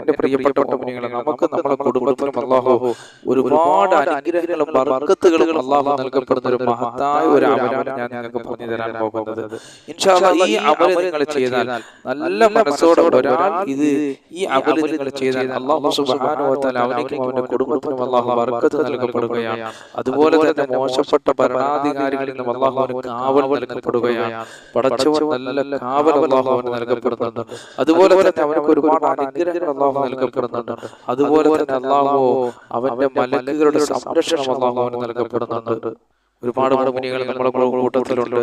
എന്റെ പ്രിയപ്പെട്ട മുഅ്മിനീങ്ങളെ നമുക്ക് നമ്മുടെ കുടുംബത്തിനും അല്ലാഹു ഒരുപാട് അനുഗ്രഹങ്ങളും ബർക്കത്തുകളും അല്ലാഹു നൽകപ്പെടുന്ന ഒരു മഹത്തായ ഒരു അമലാണ് ഞാൻ നിങ്ങൾക്ക് പറഞ്ഞു തരാൻ പോകുന്നത്. ഈ നിങ്ങൾ ചെയ്താൽ നല്ല മനസ്സോടെ ഒരാൾ ഇത് ഈ നിങ്ങൾ ചെയ്താൽ അല്ലാഹു സുബ്ഹാനഹു വ തആല അവനിക്കും അവന്റെ കുടുംബത്തിനും അല്ലാഹു ബർക്കത്ത് നൽകപ്പെടുകയാണ്. അതുപോലെ തന്നെ മോശപ്പെട്ട ഭരണാധികാരികളിൽ നിന്നും അല്ലാഹു അവന് കാവൽ നൽകപ്പെടുകയാണ് പടച്ചവൻ നല്ല കാവൽ നൽകപ്പെടുന്നുണ്ട്. അതുപോലെ തന്നെ അവനക്ക് ഒരുപാട് അനുഗ്രഹങ്ങൾ അള്ളാഹു നൽകപ്പെടുന്നുണ്ട്. അതുപോലെ തന്നെ അള്ളാഹു അവന്റെ മലക്കുകളുടെ സംരക്ഷണം അള്ളാഹു അവന് നൽകപ്പെടുന്നുണ്ട്. ഒരുപാട് കമ്പനികൾ നമ്മുടെ കൂട്ടത്തിലുണ്ട്.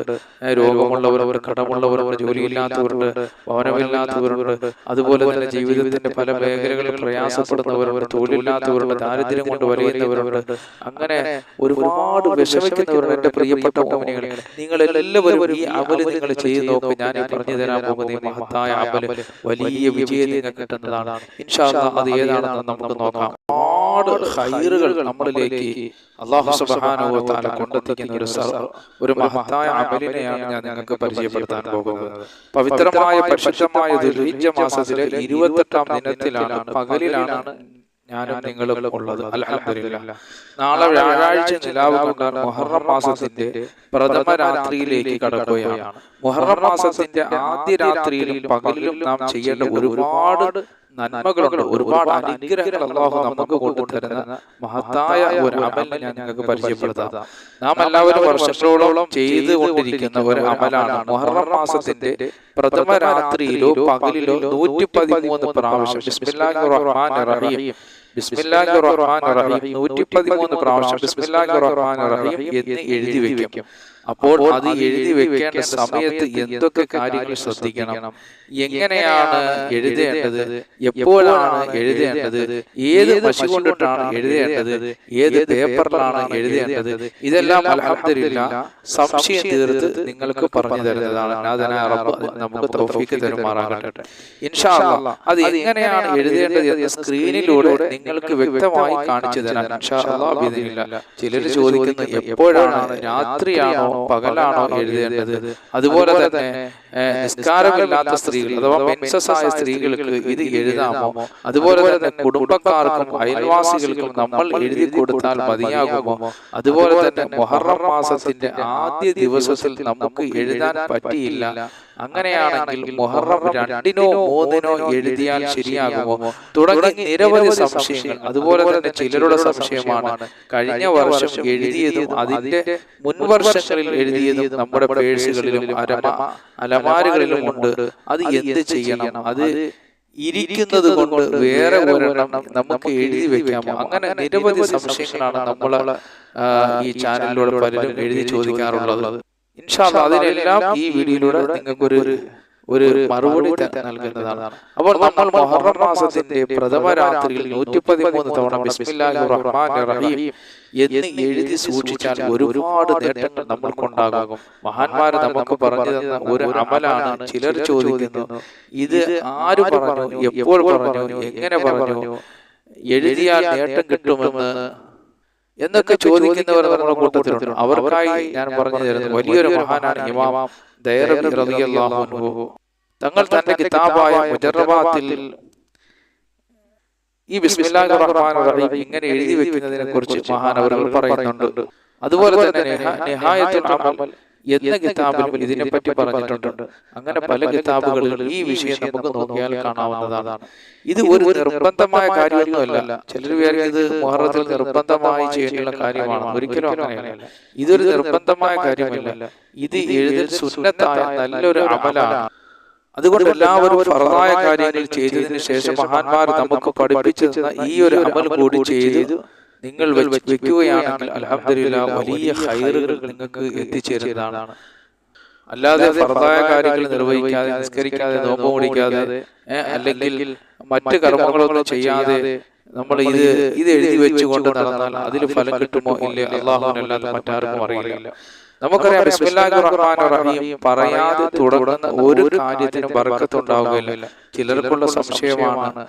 രോഗമുള്ളവരും രോഗമുള്ളവർ കടമുള്ളവർ ജോലിയില്ലാത്തവരുണ്ട്. ഭവനമില്ലാത്തവരുണ്ട്. അതുപോലെ തന്നെ ജീവിതത്തിന്റെ പല മേഖലകളിൽ പ്രയാസപ്പെടുന്നവരുണ്ട്. തൊഴിലില്ലാത്തവരുണ്ട്. ദാരിദ്ര്യം കൊണ്ട് വലയുന്നവരുണ്ട്. അങ്ങനെ ഒരുപാട് വിഷമിക്കുന്നവരുണ്ട്. എന്റെ പ്രിയപ്പെട്ട കമ്പനികൾ നിങ്ങൾ എല്ലാവരും ഈ അമൽ നിങ്ങൾ ചെയ്തു നോക്കും. ഞാൻ പറഞ്ഞു തരാൻ പോകുന്ന ഈ മഹത്തായ അമൽ. വലിയ വിജയ നിങ്ങൾക്ക് കിട്ടുന്നതാണ് ഇൻഷാ അത് ഏതാണെന്ന് നമുക്ക് നോക്കാം. ഒരുപാട് ഹൈറുകൾ നമ്മളിലേക്ക് അള്ളാഹു സുബ്ഹാനഹു വ തആല കൊണ്ടെത്തിക്കുന്ന ഒരു ഒരു മഹത്തായ അമലിനെയാണ് ഞാൻ നിങ്ങൾക്ക് പരിചയപ്പെടുത്താൻ പോകുന്നത്. പവിത്രമായ പരിശുദ്ധമായ ദുൽഹിജ്ജ മാസത്തിലെ ഇരുപത്തെട്ടാം ദിനത്തിലാണ് പകലിലാണ് ഞാനും നിങ്ങളും ഉള്ളത്. അൽഹംദുലില്ലാ. നാളെ വ്യാഴാഴ്ച നിലാവ് കൊണ്ടാൽ മുഹറം മാസത്തിന്റെ പ്രഥമ രാത്രിയിലേക്ക് കടക്കുകയാണ്. മുഹറം മാസത്തിന്റെ ആദ്യ രാത്രിയിലും പകലിലും നാം ചെയ്യേണ്ട ഒരുപാട് നന്മകളുണ്ട്. ഒരുപാട് അനുഗ്രഹങ്ങൾ അള്ളാഹു നമുക്ക് കൊണ്ടുതരുന്ന മഹത്തായ ഒരു അമലിനെ ഞാൻ നിങ്ങൾക്ക് പരിചയപ്പെടുത്താം. നാം എല്ലാവരും വർഷങ്ങളോളം ചെയ്തുകൊണ്ടിരിക്കുന്ന ഒരു അമലാണ്. മുഹറം മാസത്തിന്റെ പ്രഥമ രാത്രിയിലോ പകലിലോ നൂറ്റി പതിമൂന്ന് പ്രാവശ്യം. റഹീം. റഹീം. നൂറ്റി പതിമൂന്ന് പ്രാവശ്യം. റഹീം എന്ന് എഴുതി വെക്കും. അപ്പോൾ അത് എഴുതി വെക്കേണ്ട സമയത്ത് എന്തൊക്കെ കാര്യങ്ങൾ ശ്രദ്ധിക്കണം? എങ്ങനെയാണ് എഴുതേണ്ടത്? എപ്പോഴാണ് എഴുതേണ്ടത്? ഏത് പശു കൊണ്ടിട്ടാണ് എഴുതേണ്ടത്? ഏത് പേപ്പറിലാണ് എഴുതേണ്ടത്? ഇതെല്ലാം അലഹദില്ല സംശയം തീർത്ത് നിങ്ങൾക്ക് പറഞ്ഞു തരുന്നതാണ്. നമുക്ക് തോഫിക്ക് തരുമാറാകട്ടെ. ഇൻഷാ അത് എങ്ങനെയാണ് എഴുതേണ്ടത് എന്ന് സ്ക്രീനിലൂടെ നിങ്ങൾക്ക് വ്യക്തമായി കാണിച്ചു തരാൻ ഇൻഷാ ചിലർ ചോദിക്കുന്നത് എപ്പോഴാണ് രാത്രിയാണോ പകലാണോ എഴുതേണ്ടത്? അതുപോലെ തന്നെ നിസ്കാരമില്ലാത്ത സ്ത്രീകൾ അഥവാ മെൻസസ് സ്ത്രീകൾക്ക് ഇത് എഴുതാമോ? അതുപോലെ തന്നെ കുടുംബക്കാർക്കും അയൽവാസികൾക്കും നമ്മൾ എഴുതി കൊടുത്താൽ മതിയാകുമോ? അതുപോലെ തന്നെ മൊഹറം മാസത്തിന്റെ ആദ്യ ദിവസത്തിൽ നമുക്ക് എഴുതാൻ പറ്റിയില്ല. അങ്ങനെയാണെങ്കിൽ മൊഹറം രണ്ടിനോ മൂന്നിനോ എഴുതിയാൽ ശരിയാകുമോ? തുടങ്ങി നിരവധി സംശയങ്ങൾ അതുപോലെ തന്നെ ചിലരുടെ സംശയമാണ്. കഴിഞ്ഞ വർഷം എഴുതിയതും അതിന്റെ മുൻവർഷങ്ങളിൽ എഴുതിയതും നമ്മുടെ പേഴ്സുകളിലും അരമ അലമാരുകളിലും ഉണ്ട്. അത് എന്ത് ചെയ്യണം? അത് ഇരിക്കുന്നത് കൊണ്ട് വേറെ ഒരെണ്ണം നമുക്ക് എഴുതി വെക്കാമോ? അങ്ങനെ നിരവധി സംശയങ്ങളാണ് നമ്മൾ ഈ ചാനലിലൂടെ പലരും എഴുതി ചോദിക്കാറുള്ളത്. ഇൻഷാല്ല അതിനെല്ലാം ഈ വീഡിയോയിലൂടെ നിങ്ങൾക്ക് ഒരു ഒരു മറുപടി നൽകുന്നതാണ്. അപ്പോൾ നമ്മൾ മൊഹറം മാസത്തിന്റെ പ്രഥമ രാത്രിയിൽ നൂറ്റി പതിമൂന്ന് തവണ ബിസ്മില്ലാഹി റഹ്മാൻ റഹീം എന്ന് എഴുതി സൂക്ഷിച്ചാൽ ഒരുപാട് നേട്ടങ്ങൾ നമ്മൾക്കുണ്ടാകും മഹാന്മാര് നമുക്ക് പറഞ്ഞു തന്ന ഒരു അമലാണ് ചിലർ ചോദിക്കുന്നു. ഇത് ആര് പറഞ്ഞു? എപ്പോൾ പറഞ്ഞു? എങ്ങനെ പറഞ്ഞു? എഴുതിയാൽ നേട്ടം കിട്ടുമെന്ന് എന്നൊക്കെ ചോദിക്കുന്നവർ നമ്മുടെ കൂട്ടത്തിലുണ്ട്. അവർക്കായി ഞാൻ പറഞ്ഞു തരുന്നത് വലിയൊരു മഹാനാണ് ഇമാം ദൈറബി റളിയല്ലാഹു അൻഹു. തങ്ങൾ തന്റെ കിതാബായ മുജറബാത്തിൽ ഈ ബിസ്മില്ലാഹി റഹീം ഇങ്ങനെ എഴുതി വെക്കുന്നതിനെ കുറിച്ച് മഹാനവറുകൾ പറയുന്നുണ്ട്. അതുപോലെ തന്നെ നിഹായത്തുൽ അമൽ എന്ന കിതാബിലും ഇതിനെപ്പറ്റി പറഞ്ഞിട്ടുണ്ട്. അങ്ങനെ പല കിതാബുകളിലും ഈ വിഷയം നമുക്ക് നോക്കിയാൽ കാണാവുന്നതാണ്. ഇത് ഒരു നിർബന്ധമായ കാര്യമൊന്നുമല്ല. ചിലർ വിചാരിക്കും ഇത് മുഹറത്തിൽ നിർബന്ധമായി ചെയ്യേണ്ട കാര്യമാണ്. ഒരിക്കലും അങ്ങനെയല്ല. ഇതൊരു നിർബന്ധമായ കാര്യമല്ല. ഇത് എഴുതൽ സുന്നത്തായ നല്ലൊരു അമലാണ്. അതുകൊണ്ട് എല്ലാവരും ഫറദായ കാര്യങ്ങൾ ചെയ്തതിന് ശേഷം മഹാന്മാർ നമുക്ക് പഠിപ്പിച്ചിുന്ന ഈ ഒരു അമൽ കൂടി ചെയ്ത്. നിങ്ങൾ വെക്കുകയാണെങ്കിൽ അൽഹംദുലില്ലാ വലിയ ഹൈറുകൾ നിങ്ങൾക്ക് എത്തിച്ചേരുന്നതാണ്. അല്ലാതെ ഫർദായ കാര്യങ്ങൾ നിർവഹിക്കാതെ നിസ്കരിക്കാതെ നോമ്പ് മുടിക്കാതെ അല്ലെങ്കിൽ മറ്റ് കർമ്മങ്ങളൊന്നും ചെയ്യാതെ നമ്മൾ ഇത് ഇത് എഴുതി വെച്ചുകൊണ്ട് നടന്നാൽ അതിൽ ഫലം കിട്ടുമോ ഇല്ല അള്ളാഹുവിനല്ലാതെ മറ്റാർക്കും അറിയില്ല. നമുക്കറിയാം ബിസ്മില്ലാഹിർ റഹ്മാനിർ റഹീം പറയാതെ തുടങ്ങുന്ന ഒരു കാര്യത്തിനും ബർക്കത്തുണ്ടാവുകയില്ല ചിലർക്കുള്ള സംശയമാണ്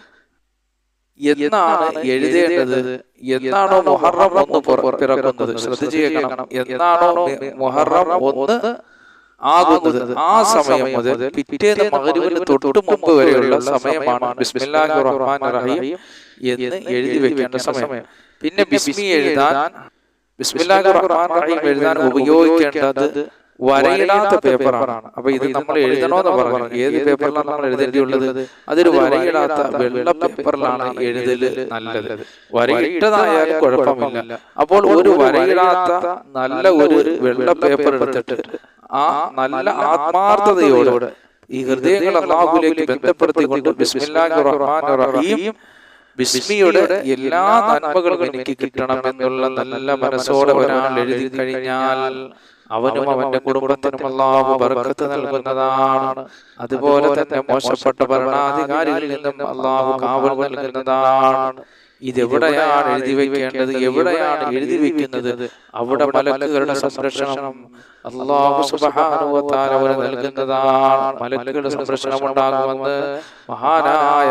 എന്നാണ് എഴുതേണ്ടത്? എന്നാണോ മൊഹറം ഒന്ന് പുറ- പിറക്കുന്നത് ശ്രദ്ധിച്ചു കേൾക്കണം എന്നാണോ മൊഹറം ഒന്ന് ആകുന്നത്? ആ സമയം മുതൽ പിറ്റേന്ന് മകരുവിന് തൊട്ട് മുമ്പ് വരെയുള്ള സമയമാണ് ബിസ്മില്ലാഹിർ റഹ്മാനിർ റഹീം എന്ന് എഴുതി വെക്കേണ്ട സമയം. പിന്നെ ബിസ്മി എഴുതാൻ ബിസ്മില്ലാഹിർ റഹ്മാനിർ റഹീം എഴുതാൻ ഉപയോഗിക്കേണ്ടത് വരയിടാത്ത പേപ്പറാണ് അപ്പൊ ഇത് നമ്മൾ എഴുതണോന്ന് പറഞ്ഞു ഏത് പേപ്പറിലാണ് നമ്മൾ എഴുതേണ്ടിയുള്ളത് അതൊരു വരയിടാത്ത വെള്ള പേപ്പറിലാണ് എഴുതൽ നല്ലത്. വരയിട്ടതായാലും കുഴപ്പമില്ല. അപ്പോൾ ഒരു വരയിടാത്ത നല്ല ഒരു വെള്ള പേപ്പർ എടുത്തിട്ട് ആ നല്ല ആത്മാർത്ഥതയോട് ഈ ഹൃദയങ്ങൾ അള്ളാഹുലേക്ക് ബന്ധപ്പെടുത്തിക്കൊണ്ട് ബിസ്മില്ലാഹിർ റഹ്മാനിർ റഹീം ബിസ്മിയുടെ എല്ലാ നന്മകളും എനിക്ക് കിട്ടണം എന്നുള്ള നല്ല മനസ്സോടെ ഒരാൾ എഴുതി കഴിഞ്ഞാൽ അവനും അവന്റെ കുടുംബത്തിനും അള്ളാഹു ബർക്കത്ത് നൽകുന്നതാണ്. അതുപോലെ തന്നെ മോശപ്പെട്ട ഭരണാധികാരികളിൽ നിന്നും അള്ളാഹു കാവൽ നൽകുന്നതാണ്. ഇതെവിടെയാണ് എഴുതി വെക്കേണ്ടത്? എവിടെയാണ് എഴുതി വെക്കുന്നത്? അവിടെ മലക്കുകളുടെ സംരക്ഷണം അള്ളാഹു സുബാനുവത്താൽ നൽകുന്നതാണ്. മലക്കുകളുടെ സംരക്ഷണം ഉണ്ടാകുമെന്ന് മഹാനായ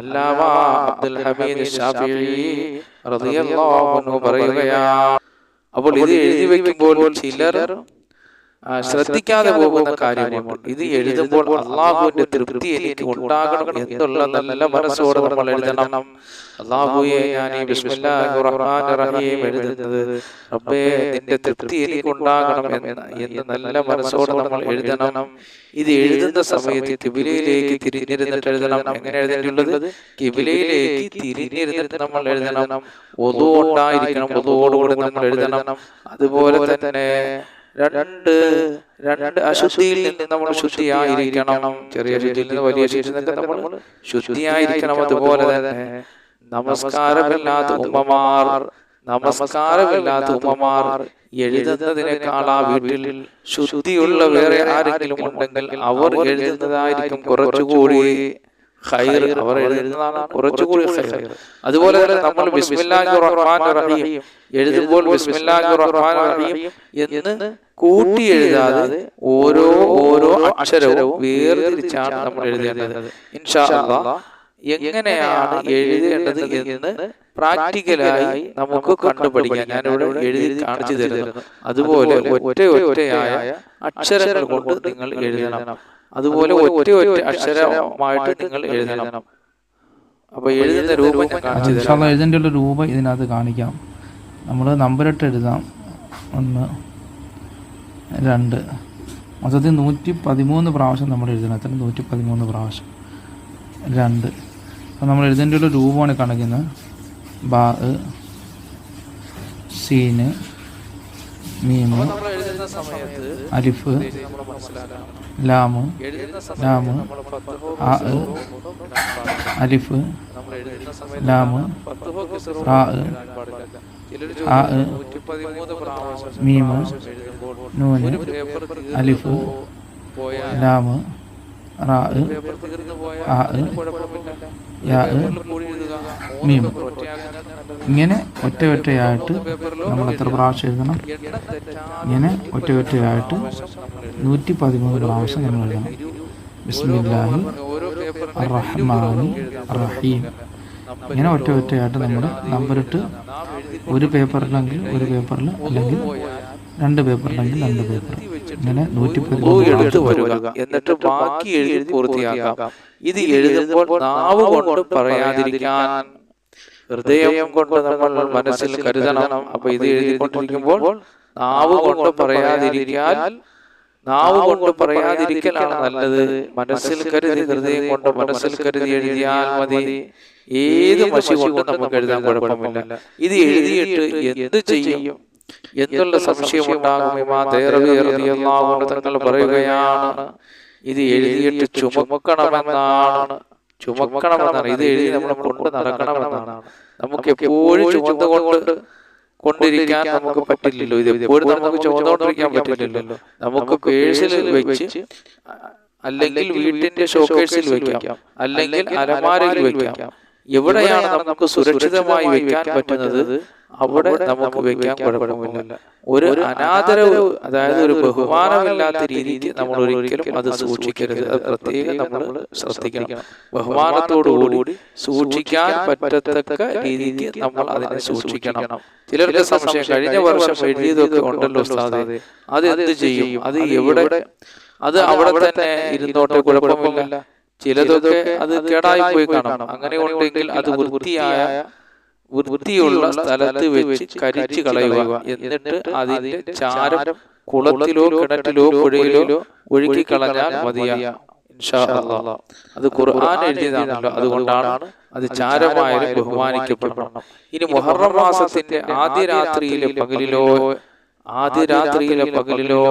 അല്ലാമ അബ്ദുൽ ഹമീദ് ഷാഫി പറയുകയാണ്. അപ്പോൾ ഇത് എഴുതി വെക്കുമ്പോൾ ചിലർ ആ, ശ്രദ്ധിക്കാതെ പോകുന്ന കാര്യമുണ്ട്. ഇത് എഴുതുമ്പോൾ അള്ളാഹുവിന്റെ തൃപ്തി എനിക്ക് ഉണ്ടാകണം എന്നുള്ള നല്ല മനസ്സോട് നമ്മൾ എഴുതണം. അള്ളാഹുയെ ഞാൻ ഈ റഹീം എഴുതുന്നത് റബ്ബേ നിന്റെ തൃപ്തി എനിക്ക് ഉണ്ടാകണം എന്ന് എന്ന് നല്ല മനസ്സോട് നമ്മൾ എഴുതണം. ഇത് എഴുതുന്ന സമയത്ത് കിബിലയിലേക്ക് തിരിഞ്ഞിരുന്നിട്ട് എഴുതണം. എങ്ങനെ എഴുതേണ്ടിയുള്ളത് കിബിലയിലേക്ക് തിരിഞ്ഞിരുന്നിട്ട് നമ്മൾ എഴുതണം. ഒതു ഉണ്ടായിരിക്കണം ഒതുവോടുകൂടി നമ്മൾ എഴുതണം. അതുപോലെ തന്നെ രണ്ട് രണ്ട് അശുദ്ധിയിൽ നിന്ന് നമ്മൾ ശുദ്ധിയായിരിക്കണം. ചെറിയ ശുദ്ധിയിൽ നിന്ന് വലിയ ശുദ്ധിയിൽ നിന്നൊക്കെ നമ്മൾ ശുദ്ധിയായിരിക്കണം. അതുപോലെ തന്നെ നമസ്കാരമില്ലാത്ത ഉമ്മമാർ നമസ്കാരമില്ലാത്ത ഉമ്മമാർ എഴുതുന്നതിനേക്കാൾ ആ വീട്ടിൽ ശുദ്ധിയുള്ള വേറെ ആരെങ്കിലും ഉണ്ടെങ്കിൽ അവർ എഴുതുന്നതായിരിക്കും കുറച്ചുകൂടി ഖൈർ അവർ എഴുതുന്നതാണ് കുറച്ചുകൂടി ഖൈർ. അതുപോലെ തന്നെ നമ്മൾ ബിസ്മില്ലാഹിർ റഹ്മാനിർ റഹീം എഴുതുമ്പോൾ ബിസ്മില്ലാഹിർ റഹ്മാനിർ റഹീം എന്ന് കൂട്ടി എഴുതാതെ ഓരോ ഓരോ അക്ഷരവും വേർതിരിച്ചാണ് നമ്മൾ എഴുതേണ്ടത്. ഇൻഷാ അല്ലാഹ് എങ്ങനെയാണ് എഴുതേണ്ടത് എന്ന് പ്രാക്ടിക്കലായി നമുക്ക് കണ്ടുപഠിക്കാം ഞാനിവിടെ എഴുതി കാണിച്ചു തരുന്നു. അതുപോലെ ഒറ്റ ഒറ്റയായ അക്ഷരങ്ങൾ കൊണ്ട് നിങ്ങൾ എഴുതണം. അതുപോലെ ഒറ്റ ഒറ്റ അക്ഷരമായിട്ട് നിങ്ങൾ എഴുതണം. അപ്പൊ എഴുതുന്ന രൂപം ഞാൻ കാണിച്ചു തരാം. ഇൻഷാല്ല എഴുതേണ്ട ഒരു രൂപം ഇതിനകത്ത് കാണിക്കാം. നമ്മൾ നമ്പറിട്ട് എഴുതാം. ഒന്ന് രണ്ട്. മൊത്തത്തിൽ നൂറ്റി പതിമൂന്ന് പ്രാവശ്യം നമ്മൾ എഴുതണം. എത്ര? നൂറ്റി പതിമൂന്ന് പ്രാവശ്യം. രണ്ട്. അപ്പോൾ നമ്മൾ എഴുതേണ്ട ഒരു രൂപമാണ് കാണിക്കുന്നത്. ബാ സീന് മീമ് അലിഫ് ലാമു ലാമു ആ അലിഫ് ലാമ് ആ പ്രാവശ്യം മീമ് നൂന് അലിഫ് ലാമ് ആ പേപ്പറിൽ ഇങ്ങനെ ഒറ്റ ഒറ്റയായിട്ട് നമ്മൾ എത്ര പ്രാവശ്യം എഴുതണം? ഇങ്ങനെ ഒറ്റ ഒറ്റയായിട്ട് നൂറ്റി പതിമൂന്ന് പ്രാവശ്യം നമ്മൾ എഴുതണം. ബിസ്മില്ലാഹി റഹ്മാനി റഹീം. ഇങ്ങനെ ഒറ്റ ഒറ്റയായിട്ട് നമ്മൾ നമ്പറിട്ട് ഒരു പേപ്പറിലെങ്കിൽ ഒരു പേപ്പറിൽ അല്ലെങ്കിൽ രണ്ട് പേപ്പറിലെങ്കിൽ രണ്ട് പേപ്പർ ഇങ്ങനെ നൂറ്റി എന്നിട്ട് ബാക്കി എഴുതി പൂർത്തിയാക്കാം. ഇത് എഴുതുമ്പോൾ നാവ് കൊണ്ട് പറയാതിരിക്കാൻ ഹൃദയം കൊണ്ട് നമ്മൾ മനസ്സിൽ കരുതണം. അപ്പൊ ഇത് എഴുതിക്കൊണ്ടിരിക്കുമ്പോൾ നാവ് കൊണ്ട് പറയാതിരിക്കാൻ നാവ് കൊണ്ട് പറയാതിരിക്കലാണ് നല്ലത്. മനസ്സിൽ കരുതി ഹൃദയം കൊണ്ട് മനസ്സിൽ കരുതി എഴുതിയാൽ മതി. ഏത് മഷി കൊണ്ട് നമുക്ക് എഴുതാൻ കുഴപ്പമില്ല. ഇത് എഴുതിയിട്ട് എന്ത് ചെയ്യും? എന്നുള്ള സംശയം ഉണ്ടാകും ഇമാ ദേറവിയറിയാവുന്ന തങ്ങൾ പറയുകയാണ്. ഇത് എഴുതിയിട്ട് ചുമക്കണമെന്നാണ്. ചുമക്കണമെന്നാണ്. ഇത് എഴുതി നമ്മൾ കൊണ്ട് നടക്കണമെന്നാണ്. നമുക്ക് എപ്പോഴും ചുമന്നുകൊണ്ട് കൊണ്ടിരിക്കാൻ നമുക്ക് പറ്റില്ലല്ലോ. ഇത് എപ്പോഴും നമുക്ക് ചുമന്നുകൊണ്ടിരിക്കാൻ പറ്റില്ലല്ലോ. നമുക്ക് പേഴ്സിൽ വെച്ച് അല്ലെങ്കിൽ വീട്ടിന്റെ ഷോക്കേഴ്സിൽ വെക്കാം. അല്ലെങ്കിൽ അലമാരയിൽ വെക്കാം. എവിടെയാണ് നമുക്ക് സുരക്ഷിതമായി വെക്കാൻ പറ്റുന്നത്? അവിടെ നമുക്ക് വെക്കാൻ കുഴപ്പമില്ല ഒരു അനാദരവ് അതായത് ഒരു ബഹുമാനമില്ലാത്ത രീതിക്ക് നമ്മൾ ഒരിക്കലും അത് സൂക്ഷിക്കരുത്. അത് പ്രത്യേകം നമ്മൾ ശ്രദ്ധിക്കണം. ബഹുമാനത്തോടുകൂടി സൂക്ഷിക്കാൻ പറ്റത്തക്ക രീതിക്ക് നമ്മൾ അതിനെ സൂക്ഷിക്കണം. ചിലർക്ക് സംശയം കഴിഞ്ഞ വർഷം എഴുതിയതൊക്കെ ഉണ്ടല്ലോ സാധ്യത അത് എന്ത് ചെയ്യും? അത് എവിടെ? അത് അവിടെ തന്നെ ഇരുന്നോട്ടെ കുഴപ്പമില്ല ചിലതൊക്കെ അത് കേടായി പോയി കാണാം. അങ്ങനെ ഉണ്ടെങ്കിൽ അത് വൃത്തിയായ വൃത്തിയുള്ള സ്ഥലത്ത് വെച്ച് കരിച്ചു കളയുക. എന്നിട്ട് അതിന്റെ ചാരം കുളത്തിലോ കിണറ്റിലോ പുഴയിലോ ഒഴുക്കി കളഞ്ഞാൽ മതിയാ. അത് ഖുർആൻ എഴുതിയതാണല്ലോ. അതുകൊണ്ടാണ് അത് ചാരമായാലും ബഹുമാനിക്കപ്പെടണം. ഇനി മുഹറം മാസത്തിന്റെ ആദ്യ രാത്രിയിലെ പകലിലോ ആദ്യ രാത്രിയിലെ പകലിലോ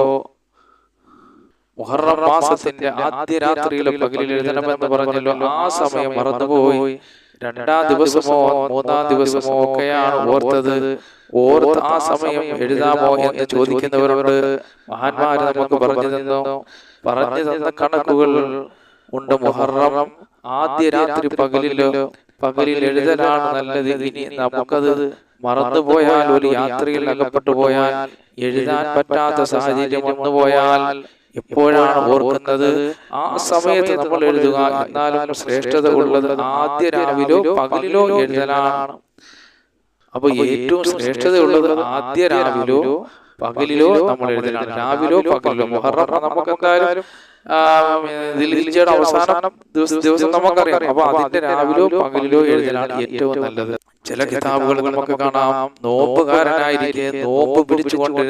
മുഹറം മാസത്തിന്റെ ആദ്യ രാത്രിയിലെ പകലിൽ എഴുതണമെന്ന് പറഞ്ഞല്ലോ. ആ സമയം മറന്നുപോയി. രണ്ടാം ദിവസമോ മൂന്നാം ദിവസമോ ഒക്കെയാണ് ഓർത്തത്. ഓർത്ത് ആ സമയം എഴുതാമോ എന്ന് ചോദിക്കുന്നവരോട് മഹാന്മാര് നമുക്ക് പറഞ്ഞു തന്നു. പറഞ്ഞു തന്ന കണക്കുകൾ ഉണ്ട്. മുഹറം ആദ്യ രാത്രി പകലിലോ പകലിൽ എഴുതലാണ് നല്ലത്. ഇനി നമുക്കത് മറന്നുപോയാൽ ഒരു യാത്രയിൽ അകപ്പെട്ടു പോയാൽ എഴുതാൻ പറ്റാത്ത സാഹചര്യം വന്നു പോയാൽ എപ്പോഴാണ് ഓർക്കുന്നത്? ആ സമയത്ത് നമ്മൾ എഴുതുക എന്നാലും ശ്രേഷ്ഠത ഉള്ളത് ആദ്യ രാവിലോ പകലിലോ എഴുതലാണ് അപ്പൊ ഏറ്റവും ശ്രേഷ്ഠതയുള്ളത് ആദ്യ രാവിലോ പകലിലോ നമ്മൾ എഴുതലാണ് രാവിലോ പകലിലോ മുഹറം നമുക്ക് എന്തായാലും അവസാനം ദിവസം നമുക്കറിയാം. അപ്പൊ അതിന്റെ രാവിലോ പകലിലോ എഴുതലാണ് ഏറ്റവും നല്ലത്. ചില കിതാബുകൾ നമുക്ക് കാണാം നോമ്പുകാരനായിരിക്കെ നോമ്പ് പിടിച്ചുകൊണ്ട്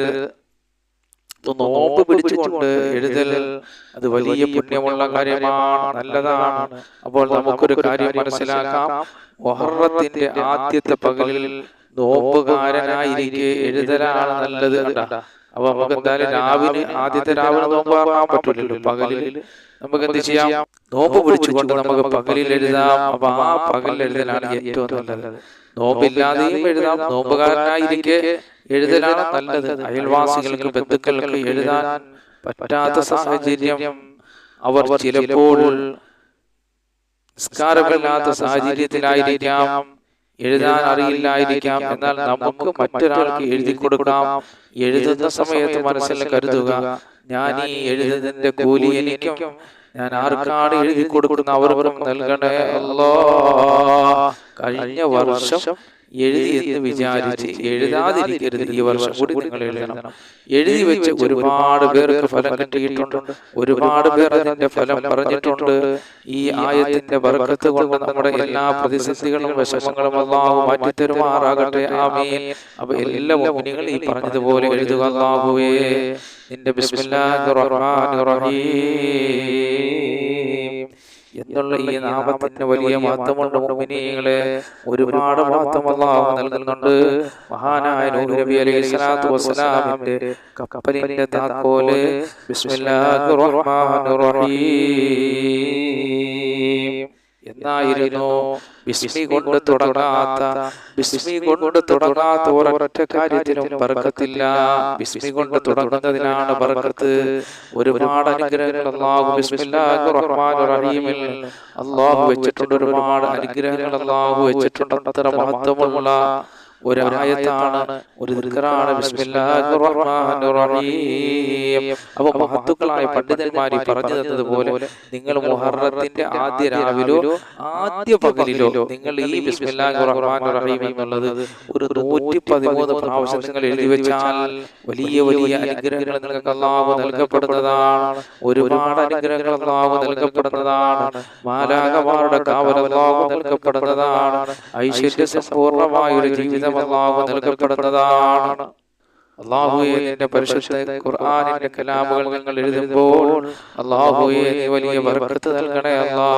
നോമ്പ് പിടിച്ചുകൊണ്ട് എഴുതൽ അത് വലിയ പുണ്യമുള്ള കാര്യമാണ് നല്ലതാണ്. അപ്പോൾ നമുക്കൊരു കാര്യം മനസ്സിലാക്കാം. മൊഹറത്തിന്റെ ആദ്യത്തെ പകലിൽ നോമ്പുകാരനായിരിക്കെ എഴുതലാണ് നല്ലത്. അപ്പൊ നമുക്ക് എന്തായാലും രാവിലെ ആദ്യത്തെ രാവിലെ നോമ്പ് ആക്കാൻ പറ്റില്ലല്ലോ. പകലിൽ നമുക്ക് എന്ത് ചെയ്യാം? നോമ്പ് പിടിച്ചുകൊണ്ട് നമുക്ക് പകലിൽ എഴുതാം. അപ്പൊ ആ പകലിൽ എഴുതലാണ് ഏറ്റവും നല്ലത്. നോമ്പില്ലാതെയും എഴുതാം. നോമ്പുകാരനായിരിക്കെ എഴുതലാണ് നല്ലത്. അയൽവാസികൾക്ക് ബന്ധുക്കൾക്ക് എഴുതാൻ പറ്റാത്ത സാഹചര്യം അവർ ചിലപ്പോൾ നിസ്കാരമില്ലാത്ത സാഹചര്യത്തിലായിരിക്കാം എഴുതാൻ അറിയില്ലായിരിക്കാം. എന്നാൽ നമുക്ക് മറ്റൊരാൾക്ക് എഴുതി കൊടുക്കാം. എഴുതുന്ന സമയത്ത് മനസ്സിൽ കരുതുക ഞാൻ ഈ എഴുതുന്നതിന്റെ കൂലി എനിക്കും ഞാൻ ആർക്കാണ് എഴുതി കൊടുക്കുന്ന അവർക്കും നൽകണേ അല്ലോ. കഴിഞ്ഞ വർഷം എഴുതി എന്ന് വിചാരിച്ച് എഴുതാതിരിക്കരുത് ഈ വർഷം കൂടി നിങ്ങൾ എഴുതണം. എഴുതി വെച്ച് ഒരുപാട് പേർക്ക് ഫലം കിട്ടിയിട്ടുണ്ട്. ഒരുപാട് പേർ അതിന്റെ ഫലം പറഞ്ഞിട്ടുണ്ട്. ഈ ആയത്തിന്റെ ബർക്കത്ത് കൊണ്ട് നമ്മുടെ എല്ലാ പ്രതിസന്ധികളും വിഷമങ്ങളും അള്ളാഹു മാറ്റിത്തരുമാറാകട്ടെ. ആമീൻ. അപ്പൊ എല്ലാ മുനികൾ ഈ പറഞ്ഞതുപോലെ എഴുതുക അള്ളാഹുവേ. നിന്റെ ബിസ്മില്ലാഹിർ റഹ്മാനിർ റഹീം. എന്നുള്ള ഈ നാമത്തിന് വലിയ മഹത്വമുണ്ട് മുഅ്മിനീങ്ങളെ ഒരുപാട് മഹത്വം അള്ളാഹു നൽകുന്നുണ്ട്. മഹാനായ നൂഹ് നബി അലൈഹി സ്വലാത്തു വസ്സലാമിന്റെ കപ്പലിന്റെ താക്കോൽ ബിസ്മില്ലാഹിർ റഹ്മാനിർ റഹീം. എന്നായിരുന്നു ബിസ്മി കൊണ്ട് തുടങ്ങാത്ത ബിസ്മി കൊണ്ട് തുടങ്ങാത്ത ഒരൊറ്റ കാര്യത്തിനും ബർക്കത്തില്ല ബിസ്മി കൊണ്ട് തുടങ്ങുന്നതിനാണ് ബർക്കത്ത് ഒരുപാട് അനുഗ്രഹങ്ങൾ അള്ളാഹു ബിസ്മില്ലാഹിർ റഹ്മാനിർ റഹീമിൽ അള്ളാഹു വെച്ചിട്ടുണ്ട്. ഒരുപാട് അനുഗ്രഹങ്ങൾ അള്ളാഹു വെച്ചിട്ടുണ്ട്. അത്ര മഹത്വമുള്ള ഒരു ആയത്താണ് ഒരു ദിക്കറാണ്. ബിസ്മില്ലാഹിർ റഹ്മാനിർ റഹീം. അപ്പോൾ മഹത്തുക്കളായ പണ്ഡിതന്മാർ പറഞ്ഞു തന്നതുപോലെ നിങ്ങൾ മുഹറത്തിന്റെ ആദ്യ രാവിലോ ആദ്യ പകലിലോ നിങ്ങൾ ഈ ബിസ്മില്ലാഹിർ റഹ്മാനിർ റഹീം എന്നുള്ളത് ഒരു നൂറ്റി പതിമൂന്ന് പ്രാവശ്യം നിങ്ങൾ എഴുതി വെച്ചാൽ വലിയ വലിയ അനുഗ്രഹങ്ങൾ നിങ്ങൾക്ക് അള്ളാഹു നൽകപ്പെടുന്നതാണ്. ഒരുപാട് അനുഗ്രഹങ്ങൾ അള്ളാഹു നൽകപ്പെടുന്നതാണ്. മാലാകമാരുടെ കാവൽ അള്ളാഹു നൽകപ്പെടുന്നതാണ്. ഐശ്വര്യ സമ്പൂർണമായ ഒരു ജീവിതം അള്ളാഹു നൽകപ്പെടുന്നതാണ്. അള്ളാഹുയെ പരിശുദ്ധ ഖുർആനിന്റെ കലാമുകൾ ഞങ്ങൾ എഴുതുമ്പോൾ അള്ളാഹുയെ വലിയ ബർക്കത്ത് നൽകണേ അല്ലാ.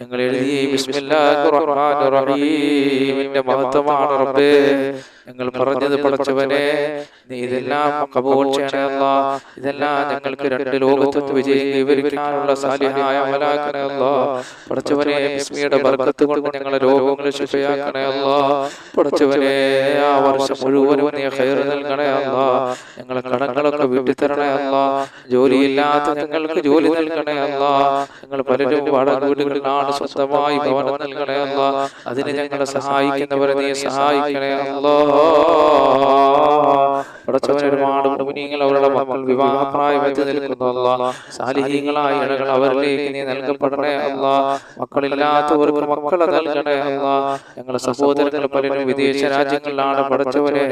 ഞങ്ങൾ എഴുതി ബിസ്മില്ലാഹിർ റഹ്മാനിർ റഹീമിന്റെ മഹത്വമാണ് റബ്ബേ. ഞങ്ങൾ പറഞ്ഞത് പഠിച്ചവനെ നീ ഇതെല്ലാം കബൂൾ ചെയ്യണേ അല്ലാ. ഇതെല്ലാം ഞങ്ങൾക്ക് രണ്ട് ലോകത്തും വിജയം വിവരിക്കാനുള്ള സാലിഹായ അമലാക്കണേ അല്ലാ. പഠിച്ചവനെ ബിസ്മിയുടെ ബർക്കത്ത് കൊണ്ട് ഞങ്ങളെ രോഗങ്ങൾ ശിഫയാക്കണേ അല്ലാ. പഠിച്ചവനെ ആ വർഷം മുഴുവനും നീ ഖൈർ നൽകണേ അല്ലാ. ഞങ്ങളെ കടങ്ങളൊക്കെ വീട്ടിത്തരണേ അല്ലാ. ജോലിയില്ലാത്ത ഞങ്ങൾക്ക് ജോലി നൽകണേ അല്ലാ. ഞങ്ങൾ പലരും വാടക വീടുകളിലാണ് സ്വന്തമായി ഭവനം നൽകണേ അല്ലാ. അതിന് ഞങ്ങളെ സഹായിക്കുന്നവരെ നീ സഹായിക്കണേ അല്ലാ അവരുടെ മക്കൾ വിവാഹപ്രായം എത്തി നിൽക്കുന്നു നീ മക്കളെ നൽകണേ സഹോദരങ്ങൾ പലരും വിദേശ രാജ്യങ്ങളിലാണ് പഠിച്ചവരെ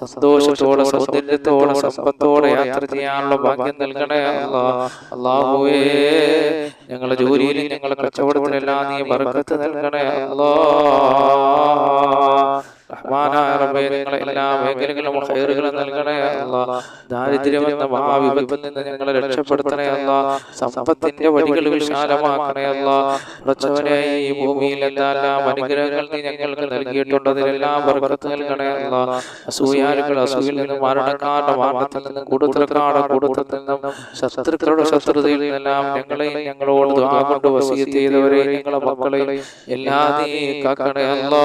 സന്തോഷത്തോടെ സൗന്ദര്യത്തോടെ സമ്പത്തോടെ യാത്ര ചെയ്യാനുള്ള ഭാഗ്യം നൽകണേ അല്ല. അള്ളാഹുവേ ഞങ്ങളുടെ ജോലിയിലും ഞങ്ങളുടെ കച്ചവടത്തിലെല്ലാം നീ ബർക്കത്ത് നൽകണേ അല്ലാ. റഹ്മാനായ റബ്ബേ ഞങ്ങളെ എല്ലാ മേഖലകളിലും ഖൈറുകൾ നൽകണേ അല്ലാ. ദാരിദ്ര്യം എന്ന മഹാവിപത്തിൽ നിന്ന് ഞങ്ങളെ രക്ഷപ്പെടുത്തണേ അല്ലാ. സമ്പത്തിന്റെ വഴികൾ വിശാലമാക്കണേ അല്ലാ. പ്രച്ചവനെ ഈ ഭൂമിയിൽ എന്തെല്ലാം അനുഗ്രഹങ്ങൾ നീ ഞങ്ങൾക്ക് നൽകിയിട്ടുണ്ട് അതിലെല്ലാം ബർക്കത്ത് നൽകണേ അല്ലാ. അസൂയാലുകൾ അസൂയിൽ നിന്നും മരണക്കാരുടെ മരണത്തിൽ നിന്നും കൂടുതലക്കാരുടെ കൂടുതൽ നിന്നും ശത്രുക്കളുടെ ശത്രുതയിൽ നിന്നെല്ലാം ഞങ്ങളെയും ഞങ്ങളോട് ദുആ കൊണ്ട് വസീയത്ത് ചെയ്തവരെയും ഞങ്ങളെ മക്കളെയും എല്ലാ നീ കാക്കണേ അല്ലാ.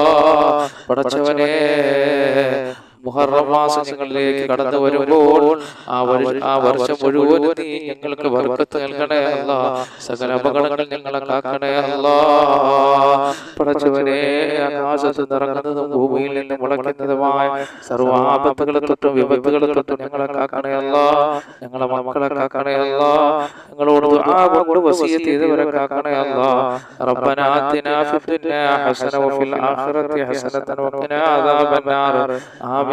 പടച്ചവനെ മുഹറം മാസങ്ങളിലേക്ക് കടന്നു വരുമ്പോൾ ആ വർഷ ആ വർഷം മുഴുവൻ നീ ഞങ്ങൾക്ക് വർക്കത്ത് നൽകണേ അല്ല സകല അപകടങ്ങളിൽ ഞങ്ങളെ കാക്കണേ അല്ല പടച്ചവനെ ആകാശത്ത് നിറങ്ങുന്നതും ഭൂമിയിൽ നിന്ന് മുളയ്ക്കുന്നതുമായ സർവാപത്തുകളെ തൊട്ടും വിപത്തുകളെ തൊട്ടും ഞങ്ങളെ കാക്കണേ അല്ല ഞങ്ങളെ മക്കളെ കാക്കണേ അല്ല ഞങ്ങളോട് ആ കൊണ്ട് വസീയത്ത് ചെയ്തവരെ കാക്കണേ അല്ല ربنا آتنا في الدنيا حسنة وفي الآخرة حسنة وقنا عذاب النار آمين